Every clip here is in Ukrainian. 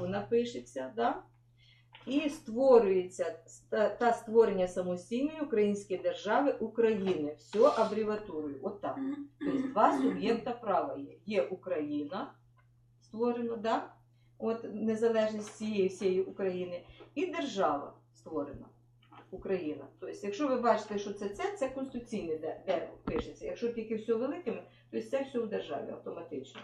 вона пишеться, да? і створюється та, створення самостійної української держави України. Все абревіатурою. Отак. Тобто два суб'єкта права є. Є Україна, створено, да? От незалежність цієї всієї України, і держава створена. Україна. Тобто, якщо ви бачите, що це це, це конституційне, де, де пишеться. Якщо тільки все великими, то це все в державі автоматично.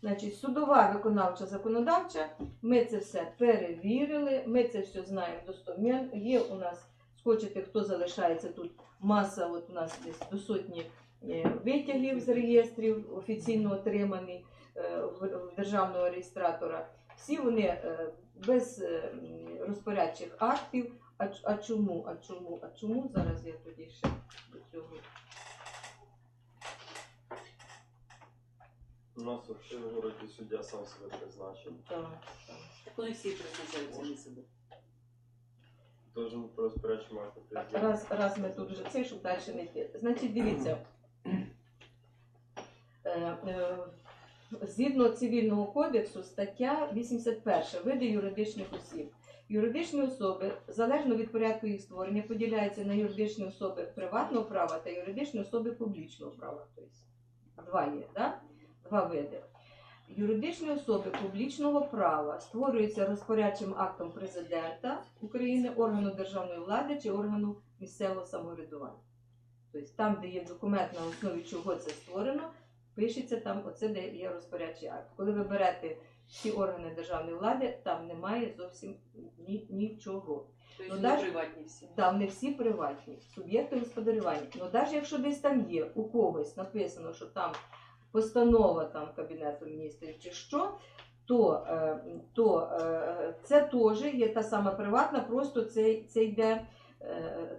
Значить, судова, виконавча, законодавча, ми це все перевірили, ми це все знаємо достоменно. Є у нас, схочете, хто залишається тут, маса, от у нас десь до сотні е, витягів з реєстрів, офіційно отримані е, в, державного реєстратора. Всі вони е, без розпорядчих актів. А чому? А чому? А чому зараз я тоді ще до цього? У нас в Ужгороді суддя сам себе призначив. Так, так. Так вони всі призначають самі себе. Тож про розпорядчому акту. Раз, раз ми тут вже цей, щоб далі не йти. Значить, дивіться. Е, е, Згідно цивільного кодексу, стаття 81 види юридичних осіб. Юридичні особи, залежно від порядку їх створення, поділяються на юридичні особи приватного права та юридичні особи публічного права. Тобто два є, да? Два види. Юридичні особи публічного права створюються розпорядчим актом президента України, органу державної влади чи органу місцевого самоврядування. Тобто там, де є документ, на основі чого це створено, пишеться там оце, де є розпорядчий акт. Коли ви берете всі органи державної влади, там немає зовсім ні, нічого. Тобто Ну, вони даже- приватні всі. Там не всі приватні, суб'єкти господарювання. Ну навіть якщо десь там є у когось написано, що там постанова там Кабінету міністрів чи що, то, е, то е, це теж є та сама приватна, просто це, це йде е,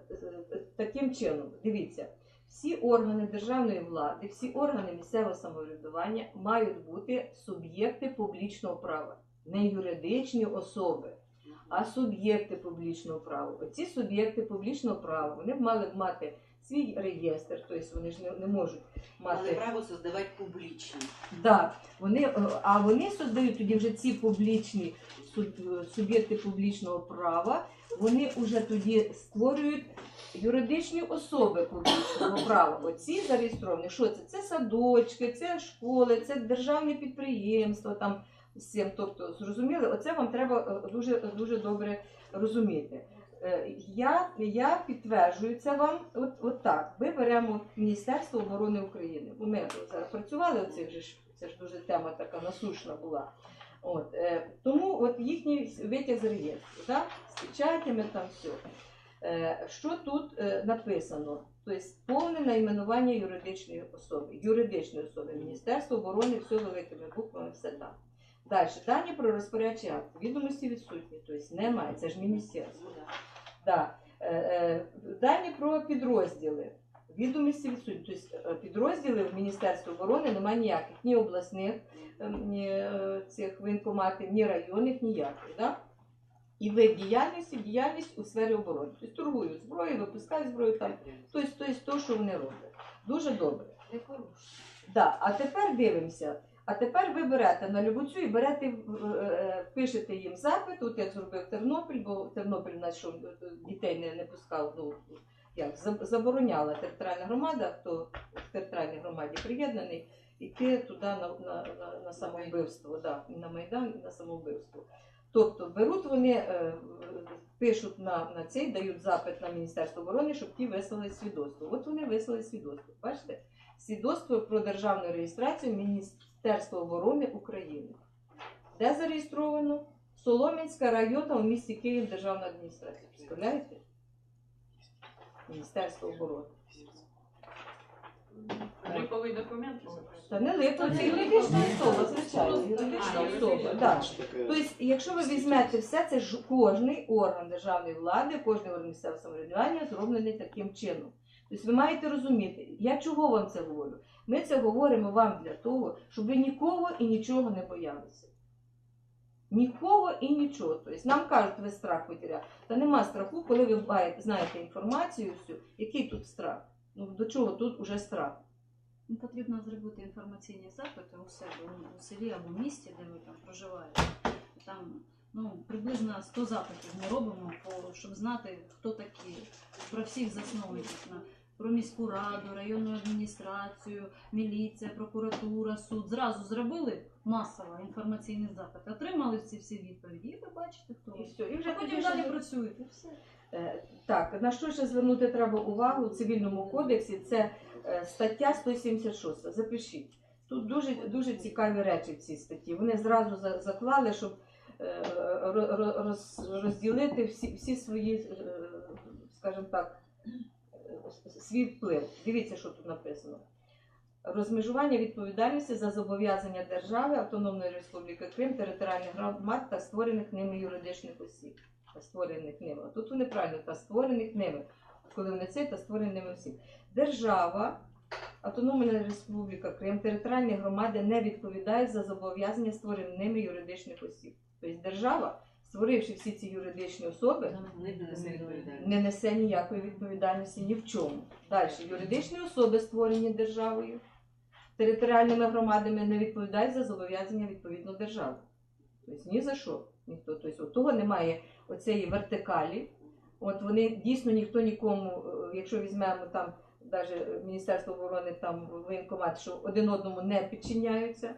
таким чином. Дивіться, всі органи державної влади, всі органи місцевого самоврядування мають бути суб'єкти публічного права, не юридичні особи а суб'єкти публічного права. Оці суб'єкти публічного права вони б мали б мати свій реєстр, тобто вони ж не, не можуть Але мати. право создавати публічно. Да, вони, е, а вони создають тоді вже ці публічні суб- суб'єкти публічного права, вони вже тоді створюють юридичні особи публічного права. Оці зареєстровані. Що це? Це садочки, це школи, це державні підприємства. Там цим. Тобто, зрозуміли, оце вам треба е, дуже, дуже добре розуміти. Е, Я, я підтверджую це вам от, от так. Ми беремо Міністерство оборони України. Ми зараз працювали оцих же це ж дуже тема така насущна була. От, е, тому от їхній витяг з реєстру, так? з печатями там все. Е, що тут е, написано? Тобто повне найменування юридичної особи. Юридичної особи. Міністерство оборони, все великими буквами, все там. Далі, дані про розпорядчий акт. Відомості відсутні, тобто немає, це ж міністерство. Да. Е, е, Дані про підрозділи. Відомості відсутні. Тобто е, підрозділи в Міністерстві оборони немає ніяких, ні обласних ні, цих воєнкоматів, ні районних, ніяких. Да? І вид діяльності, діяльність у сфері оборони. Тобто торгують зброєю, випускають зброю там. Тобто, тобто то, що вони роблять. Дуже добре. Да, а тепер дивимося. А тепер ви берете на любуцю і берете, е, е, пишете їм запит, от як зробив Тернопіль, бо Тернопіль що е, дітей не, не пускав, ну як забороняла територіальна громада, хто в територіальній громаді приєднаний, іти туди на, на, на, на самовбивство, да, на Майдан, і на самовбивство. Тобто беруть вони, пишуть на, на цей, дають запит на Міністерство оборони, щоб ті вислали свідоцтво. От вони вислали свідоцтво. Бачите? Свідоцтво про державну реєстрацію Міністерства оборони України. Де зареєстровано? Солом'янська районна у місті Київ державна адміністрація. Представляєте? Міністерство оборони. Липовий документ. Та не липо, це юридична особа, звичайно, юридична особа. Тобто, якщо ви візьмете все, це ж кожний орган державної влади, кожний орган місцевого самоврядування зроблений таким чином. Тобто ви маєте розуміти, я чого вам це говорю? Ми це говоримо вам для того, щоб ви нікого і нічого не боялися. Нікого і нічого. Тобто нам кажуть, ви страх потеряли. Та нема страху, коли ви знаєте інформацію всю, який тут страх? Ну до чого тут уже страх? Ну, Потрібно зробити інформаційні запити у себе ну, у селі або в місті, де ви там проживаєте. Там ну, приблизно 100 запитів ми робимо, щоб знати, хто такі, про всіх засновників. Про міську раду, районну адміністрацію, міліція, прокуратура, суд. Зразу зробили масово інформаційний запит, отримали ці всі відповіді, і ви бачите, хто І все. І вже А потім тоді далі ще- працюєте. Е, Так, на що ще звернути треба увагу у цивільному кодексі? Це е, стаття 176. Запишіть. Тут дуже, дуже цікаві речі в цій статті. Вони зразу за- заклали, щоб е, ро- ро- роз- розділити всі, всі свої, е, скажімо так, свій вплив. Дивіться, що тут написано. Розмежування відповідальності за зобов'язання держави Автономної Республіки Крим, територіальних громад та створених ними юридичних осіб. Та створених ними. А Тут вони правильно, та створених ними. Коли вони це, та створених ними осіб. Держава, Автономна Республіка Крим, територіальні громади не відповідають за зобов'язання створених ними юридичних осіб. Тобто держава, створивши всі ці юридичні особи, Не несе не несе ніякої відповідальності ні в чому. Далі юридичні особи, створені державою, територіальними громадами, не відповідають за зобов'язання відповідно держави. Тобто ні за що ніхто. Тобто того немає оцеї вертикалі. От вони дійсно ніхто нікому, е, якщо візьмемо там навіть Міністерство оборони, там воєнкомат, що один одному не підчиняються.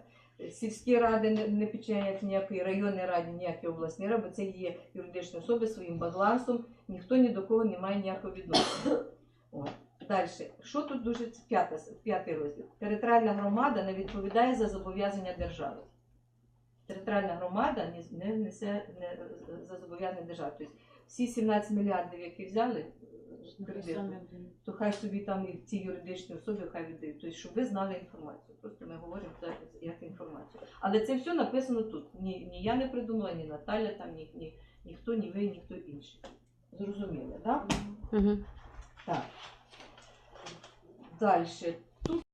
Сільські ради не, не підчиняються ніякої районній раді, ніякій обласній раді, бо це є юридичні особи своїм балансом, ніхто ні до кого не має ніякого відношення. Далі, що тут дуже п'яте, п'ятий розділ? Територіальна громада не відповідає за зобов'язання держави. Територіальна громада не, не несе не, за зобов'язання держави. Тобто всі 17 мільярдів, які взяли кредиту, то хай собі там і ці юридичні особи хай віддають. Тобто, щоб ви знали інформацію. Просто ми говоримо інформацію. Але це все написано тут. Ні, ні я не придумала, ні Наталя, там, ні, ні, ніхто, ні ви, ніхто інший. Зрозуміли, так? Угу. Так. Далі.